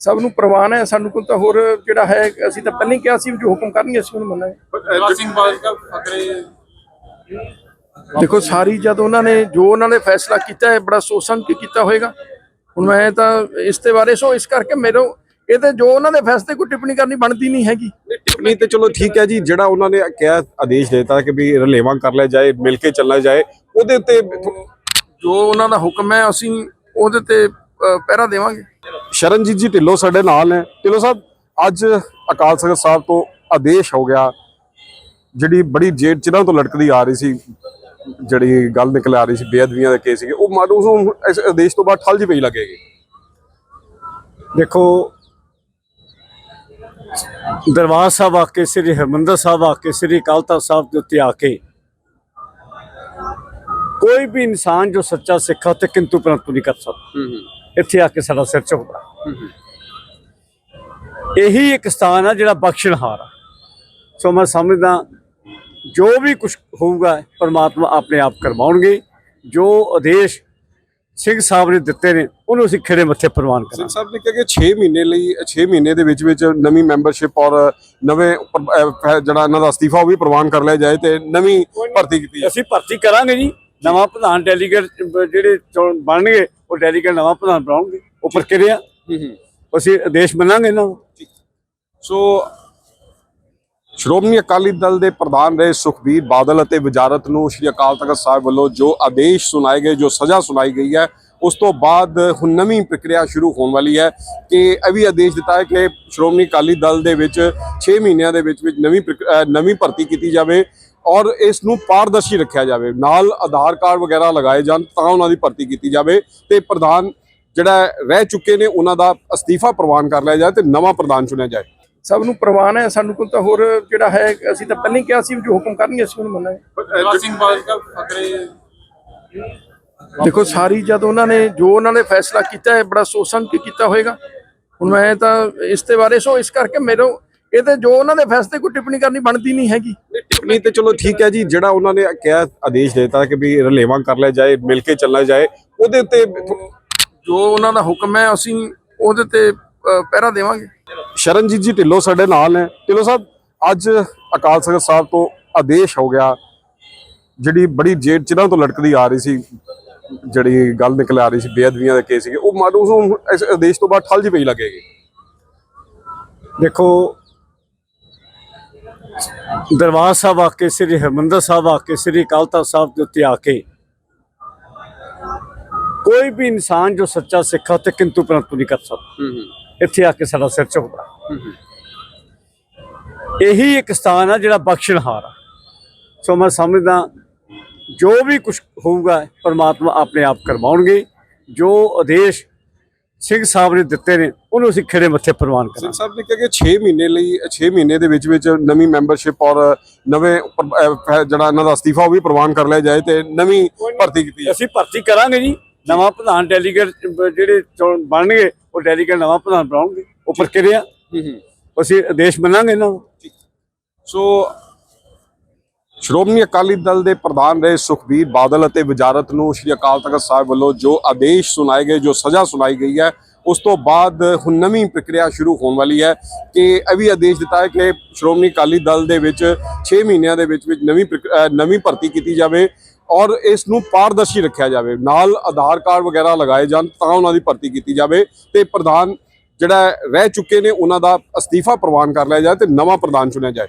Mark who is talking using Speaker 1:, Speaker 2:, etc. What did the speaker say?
Speaker 1: ਸਭ ਨੂੰ ਪ੍ਰਵਾਨ ਹੈ ਸਾਨੂੰ ਕੋਲ ਤਾਂ ਹੋਰ ਜਿਹੜਾ ਹੈ ਅਸੀਂ ਤਾਂ ਪਹਿਲਾਂ ਹੀ ਕਿਹਾ ਸੀ ਵੀ ਜੋ ਹੁਕਮ ਕਰਨਗੇ ਅਸੀਂ ਉਹਨੂੰ ਮੰਨਾਂਗੇ।
Speaker 2: ਫਕਰੇ
Speaker 1: ਦੇਖੋ ਸਾਰੀ ਜਦ ਉਹਨਾਂ ਨੇ ਜੋ ਉਹਨਾਂ ਨੇ ਫੈਸਲਾ ਕੀਤਾ ਹੈ ਬੜਾ ਸੋਚ ਸਮਝ ਕੇ ਕੀਤਾ ਹੋਏਗਾ। ਹੁਣ ਮੈਂ ਤਾਂ ਇਸ ਤੇ ਬਾਰੇ ਸੋ ਇਸ ਕਰਕੇ ਮੇਰੇ ਇਹ ਤੇ ਜੋ ਉਹਨਾਂ ਦੇ ਫੈਸਲੇ ਕੋਈ ਟਿੱਪਣੀ ਕਰਨੀ ਬਣਦੀ ਨਹੀਂ ਹੈਗੀ।
Speaker 3: ਟਿੱਪਣੀ ਤੇ ਚਲੋ ਠੀਕ ਹੈ ਜੀ ਜਿਹੜਾ ਉਹਨਾਂ ਨੇ ਕਿਹਾ ਆਦੇਸ਼ ਦਿੱਤਾ ਕਿ ਵੀ ਰਲੇਵਾਂ ਕਰ ਲਿਆ ਜਾਏ ਮਿਲ ਕੇ ਚੱਲਣਾ ਜਾਏ ਉਹਦੇ ਉੱਤੇ
Speaker 1: ਜੋ ਉਹਨਾਂ ਦਾ ਹੁਕਮ ਹੈ ਅਸੀਂ ਉਹਦੇ ਤੇ ਪਹਿਰਾ ਦੇਵਾਂਗੇ।
Speaker 3: ਸ਼ਰਨਜੀਤ ਜੀ ਢਿੱਲੋਂ ਸਾਡੇ ਨਾਲ ਨੇ। ਢਿੱਲੋਂ ਸਾਹਿਬ ਅੱਜ ਅਕਾਲ ਤਖਤ ਸਾਹਿਬ ਤੋਂ ਆਦੇਸ਼ ਹੋ ਗਿਆ। ਜਿਹੜੀ ਬੜੀ ਜੇਡ ਚਿਰਾਂ ਤੋਂ ਲਟਕਦੀ ਆ ਰਹੀ ਸੀ ਜਿਹੜੀ ਗੱਲ ਨਿਕਲ ਆ ਰਹੀ ਸੀ ਬੇਅਦਬੀਆਂ ਦੇ ਕੇਸ ਸੀਗੇ ਉਹ ਮਾਨੂੰ ਉਸ ਨੂੰ ਇਸ ਆਦੇਸ਼ ਤੋਂ ਬਾਅਦ ਠੱਲ ਜੀ ਪਈ ਲੱਗੇਗੀ।
Speaker 4: ਦੇਖੋ ਦਰਬਾਰ ਸਾਹਿਬ ਆ ਕੇ ਸ੍ਰੀ ਹਰਿਮੰਦਰ ਸਾਹਿਬ ਆ ਕੇ ਸ੍ਰੀ ਅਕਾਲ ਤਖਤ ਸਾਹਿਬ ਦੇ ਉੱਤੇ ਆ ਕੇ ਕੋਈ ਵੀ ਇਨਸਾਨ ਜੋ ਸੱਚਾ ਸਿੱਖ ਹੈ ਤੇ ਕਿੰਤੂ ਪਰੰਤੂ ਨਹੀਂ ਕਰ ਸਕਦਾ। ਇੱਥੇ ਆ ਕੇ ਸਾਡਾ ਸਿਰ ਝੁਕਦਾ। ਇਹੀ ਇੱਕ ਸਥਾਨ ਆ ਜਿਹੜਾ ਬਖਸ਼ਣਹਾਰ ਆ। ਸੋ ਮੈਂ ਸਮਝਦਾ ਜੋ ਵੀ ਕੁਝ ਹੋਊਗਾ ਪਰਮਾਤਮਾ ਆਪਣੇ ਆਪ ਕਰਵਾਉਣਗੇ। ਜੋ ਆਦੇਸ਼ ਸਿੰਘ ਸਾਹਿਬ ਨੇ ਦਿੱਤੇ ਨੇ ਉਹਨੂੰ ਅਸੀਂ ਖੜੇ ਮੱਥੇ ਪ੍ਰਵਾਨ
Speaker 3: ਸਿੰਘ
Speaker 4: ਕਰਾਂਗੇ।
Speaker 3: ਸਾਹਿਬ ਨੇ ਕਿਹਾ ਕਿ 6 ਮਹੀਨੇ ਲਈ 6 ਮਹੀਨੇ ਦੇ ਵਿੱਚ ਵਿੱਚ ਨਵੀਂ ਮੈਂਬਰਸ਼ਿਪ ਔਰ ਨਵੇਂ ਜਿਹੜਾ ਇਹਨਾਂ ਦਾ ਅਸਤੀਫਾ ਉਹ ਵੀ ਪ੍ਰਵਾਨ ਕਰ ਲਿਆ ਜਾਏ ਤੇ ਨਵੀਂ ਭਰਤੀ ਕੀਤੀ ਜਾਏ।
Speaker 4: ਅਸੀਂ ਭਰਤੀ ਕਰਾਂਗੇ ਜੀ। ਨਵਾਂ ਪ੍ਰਧਾਨ ਡੈਲੀਗੇਟ ਜਿਹੜੇ ਬਣਨਗੇ ਉਹ ਡੈਲੀਗੇਟ ਨਵਾਂ ਪ੍ਰਧਾਨ ਬਣਾਉਣਗੇ ਉਹ ਪ੍ਰਕਿਰਿਆ ਅਸੀਂ ਆਦੇਸ਼ ਮੰਨਾਂਗੇ ਇਹਨਾਂ ਨੂੰ।
Speaker 3: ਸੋ ਸ਼੍ਰੋਮਣੀ ਅਕਾਲੀ ਦਲ ਦੇ ਪ੍ਰਧਾਨ ਰਹੇ ਸੁਖਬੀਰ ਬਾਦਲ ਅਤੇ ਵਜ਼ਾਰਤ ਨੂੰ ਸ਼੍ਰੀ ਅਕਾਲ ਤਖਤ ਸਾਹਿਬ ਵੱਲੋਂ ਜੋ ਆਦੇਸ਼ ਸੁਣਾਏ ਗਏ ਜੋ ਸਜ਼ਾ ਸੁਣਾਈ ਗਈ ਹੈ ਉਸ ਤੋਂ ਬਾਅਦ ਹੁਣ ਨਵੀਂ ਪ੍ਰਕਿਰਿਆ ਸ਼ੁਰੂ ਹੋਣ ਵਾਲੀ ਹੈ ਕਿ ਇਹ ਵੀ ਆਦੇਸ਼ ਦਿੱਤਾ ਹੈ ਕਿ ਸ਼੍ਰੋਮਣੀ ਅਕਾਲੀ ਦਲ ਦੇ ਵਿੱਚ 6 ਮਹੀਨਿਆਂ ਦੇ ਵਿੱਚ ਵਿੱਚ ਨਵੀਂ ਨਵੀਂ ਭਰਤੀ ਕੀਤੀ ਜਾਵੇ। ਔਰ ਇਸ ਨੂੰ ਪਾਰਦਰਸ਼ੀ ਰੱਖਿਆ ਜਾਵੇ ਨਾਲ ਆਧਾਰ ਕਾਰਡ ਵਗੈਰਾ ਲਗਾਏ ਜਾਣ ਤਾਂ ਉਹਨਾਂ ਦੀ ਭਰਤੀ ਕੀਤੀ ਜਾਵੇ ਤੇ ਪ੍ਰਧਾਨ ਜਿਹੜਾ ਰਹਿ ਚੁੱਕੇ ਨੇ ਉਹਨਾਂ ਦਾ ਅਸਤੀਫਾ ਪ੍ਰਵਾਨ ਕਰ ਲਿਆ ਜਾਏ ਤੇ ਨਵਾਂ ਪ੍ਰਧਾਨ ਚੁਣਿਆ ਜਾਏ।
Speaker 1: ਸਭ ਨੂੰ ਪ੍ਰਵਾਨ ਹੈ ਸਾਨੂੰ ਕੋਲ ਤਾਂ ਹੋਰ ਜਿਹੜਾ ਹੈ ਅਸੀਂ ਤਾਂ ਪਹਿਲਾਂ ਹੀ ਕਿਹਾ ਸੀ ਵੀ ਜੋ ਹੁਕਮ ਕਰਨਗੇ ਅਸੀਂ ਉਹਨੂੰ ਮੰਨਾਂਗੇ।
Speaker 2: ਸਿੰਘ ਫਕਰੇ
Speaker 1: ਦੇਖੋ ਸਾਰੀ ਜਦ ਉਹਨਾਂ ਨੇ ਜੋ ਉਹਨਾਂ ਨੇ ਫੈਸਲਾ ਕੀਤਾ ਹੈ ਬੜਾ ਸੋਚ ਸਮਝ ਕੇ ਕੀਤਾ ਹੋਏਗਾ। ਹੁਣ ਮੈਂ ਤਾਂ ਇਸ ਤੇ ਬਾਰੇ ਸੋ ਇਸ ਕਰਕੇ ਮੇਰੇ ਇਹ ਤੇ ਜੋ ਉਹਨਾਂ ਦੇ ਫੈਸਲੇ ਕੋਈ ਟਿੱਪਣੀ ਕਰਨੀ ਬਣਦੀ ਨਹੀਂ ਹੈਗੀ।
Speaker 3: ਟਿੱਪਣੀ ਤੇ ਚਲੋ ਠੀਕ ਹੈ ਜੀ ਜਿਹੜਾ ਉਹਨਾਂ ਨੇ ਕਿਹਾ ਆਦੇਸ਼ ਦਿੱਤਾ ਕਿ ਵੀ ਰਲੇਵਾਂ ਕਰ ਲਿਆ ਜਾਏ ਮਿਲ ਕੇ ਚੱਲਣਾ ਜਾਏ ਉਹਦੇ ਉੱਤੇ
Speaker 1: ਜੋ ਉਹਨਾਂ ਦਾ ਹੁਕਮ ਹੈ ਅਸੀਂ ਉਹਦੇ ਤੇ ਪਹਿਰਾ ਦੇਵਾਂਗੇ।
Speaker 3: ਸ਼ਰਨਜੀਤ ਜੀ ਢਿੱਲੋਂ ਸਾਡੇ ਨਾਲ ਨੇ। ਢਿੱਲੋਂ ਸਾਹਿਬ ਅੱਜ ਅਕਾਲ ਤਖਤ ਸਾਹਿਬ ਤੋਂ ਆਦੇਸ਼ ਹੋ ਗਿਆ। ਜਿਹੜੀ ਬੜੀ ਜੇਡ ਚਿਰਾਂ ਤੋਂ ਲਟਕਦੀ ਆ ਰਹੀ ਸੀ ਜਿਹੜੀ ਗੱਲ ਨਿਕਲ ਆ ਰਹੀ ਸੀ ਬੇਅਦਬੀਆਂ ਦੇ ਕੇਸ ਸੀਗੇ ਉਹ ਮਾਨੂੰ ਉਸ ਇਸ ਆਦੇਸ਼ ਤੋਂ ਬਾਅਦ ਠੱਲ ਜੀ ਪਈ ਲੱਗੇਗੀ।
Speaker 4: ਦੇਖੋ ਦਰਬਾਰ ਸਾਹਿਬ ਆ ਕੇ ਸ੍ਰੀ ਹਰਿਮੰਦਰ ਸਾਹਿਬ ਆ ਕੇ ਸ੍ਰੀ ਅਕਾਲ ਤਖਤ ਸਾਹਿਬ ਦੇ ਉੱਤੇ ਆ ਕੇ ਕੋਈ ਵੀ ਇਨਸਾਨ ਜੋ ਸੱਚਾ ਸਿੱਖ ਤੇ ਕਿੰਤੂ ਪਰੰਤੂ ਨਹੀਂ ਕਰ ਸਕਦਾ। ਇੱਥੇ ਆ ਕੇ ਸਾਡਾ ਸਿਰ ਝੁਕਦਾ। ਇਹੀ ਇੱਕ ਸਥਾਨ ਆ ਜਿਹੜਾ ਬਖਸ਼ਣਹਾਰ ਆ। ਸੋ ਮੈਂ ਸਮਝਦਾ ਜੋ ਵੀ ਕੁਝ ਹੋਊਗਾ ਪਰਮਾਤਮਾ ਆਪਣੇ ਆਪ ਕਰਵਾਉਣਗੇ। ਜੋ ਆਦੇਸ਼ ਸਿੰਘ ਸਾਹਿਬ ਨੇ ਦਿੱਤੇ ਨੇ ਉਹਨੂੰ ਅਸੀਂ ਖੜੇ ਮੱਥੇ ਪ੍ਰਵਾਨ
Speaker 3: ਸਿੰਘ
Speaker 4: ਕਰਾਂਗੇ
Speaker 3: ਸਾਹਿਬ ਨੇ ਕਿਹਾ ਕਿ 6 ਮਹੀਨੇ ਲਈ 6 ਮਹੀਨੇ ਦੇ ਵਿੱਚ ਵਿੱਚ ਨਵੀਂ ਮੈਂਬਰਸ਼ਿਪ ਔਰ ਨਵੇਂ ਉੱਪਰ, ਅਹ, ਫੈ- ਜਿਹੜਾ ਇਹਨਾਂ ਦਾ ਅਸਤੀਫਾ ਉਹ ਵੀ ਪ੍ਰਵਾਨ ਕਰ ਲਿਆ ਜਾਏ ਤੇ ਨਵੀਂ ਭਰਤੀ ਕੀਤੀ ਜਾਏ।
Speaker 4: ਅਸੀਂ ਭਰਤੀ ਕਰਾਂਗੇ ਜੀ। ਨਵਾਂ ਪ੍ਰਧਾਨ ਡੈਲੀਗੇਟ ਜਿਹੜੇ ਚੁਣ- ਬਣਨਗੇ ਉਹ ਡੈਲੀਗੇਟ ਨਵਾਂ ਪ੍ਰਧਾਨ ਬਣਾਉਣਗੇ। ਉਹ ਪ੍ਰਕਿਰਿਆ ਅਸੀਂ ਆਦੇਸ਼ ਮੰਨਾਂਗੇ ਇਹਨਾਂ ਨੂੰ।
Speaker 3: ਸੋ ਸ਼੍ਰੋਮਣੀ ਅਕਾਲੀ ਦਲ ਦੇ ਪ੍ਰਧਾਨ ਰਹੇ ਸੁਖਬੀਰ ਬਾਦਲ ਅਤੇ ਵਜ਼ਾਰਤ ਨੂੰ ਸ਼੍ਰੀ ਅਕਾਲ ਤਖਤ ਸਾਹਿਬ ਵੱਲੋਂ ਜੋ ਆਦੇਸ਼ ਸੁਣਾਏ ਗਏ, ਜੋ ਸਜ਼ਾ ਸੁਣਾਈ ਗਈ ਹੈ, ਉਸ ਤੋਂ ਬਾਅਦ ਹੁਣ ਨਵੀਂ ਪ੍ਰਕਿਰਿਆ ਸ਼ੁਰੂ ਹੋਣ ਵਾਲੀ ਹੈ ਕਿ ਇਹ ਵੀ ਆਦੇਸ਼ ਦਿੱਤਾ ਹੈ ਕਿ ਸ਼੍ਰੋਮਣੀ ਅਕਾਲੀ ਦਲ ਦੇ ਵਿੱਚ 6 ਮਹੀਨਿਆਂ ਦੇ ਵਿੱਚ ਵਿੱਚ ਨਵੀਂ ਪ੍ਰਕ- ਨਵੀਂ ਭਰਤੀ ਕੀਤੀ ਜਾਵੇ ਔਰ ਇਸ ਨੂੰ ਪਾਰਦਰਸ਼ੀ ਰੱਖਿਆ ਜਾਵੇ। ਨਾਲ ਆਧਾਰ ਕਾਰਡ ਵਗੈਰਾ ਲਗਾਏ ਜਾਣ ਤਾਂ ਉਹਨਾਂ ਦੀ ਭਰਤੀ ਕੀਤੀ ਜਾਵੇ ਤੇ ਪ੍ਰਧਾਨ ਜਿਹੜਾ ਰਹਿ ਚੁੱਕੇ ਨੇ, ਉਹਨਾਂ ਦਾ ਅਸਤੀਫਾ ਪ੍ਰਵਾਨ ਕਰ ਲਿਆ ਜਾਏ ਤੇ ਨਵਾਂ ਪ੍ਰਧਾਨ ਚੁਣਿਆ ਜਾਏ।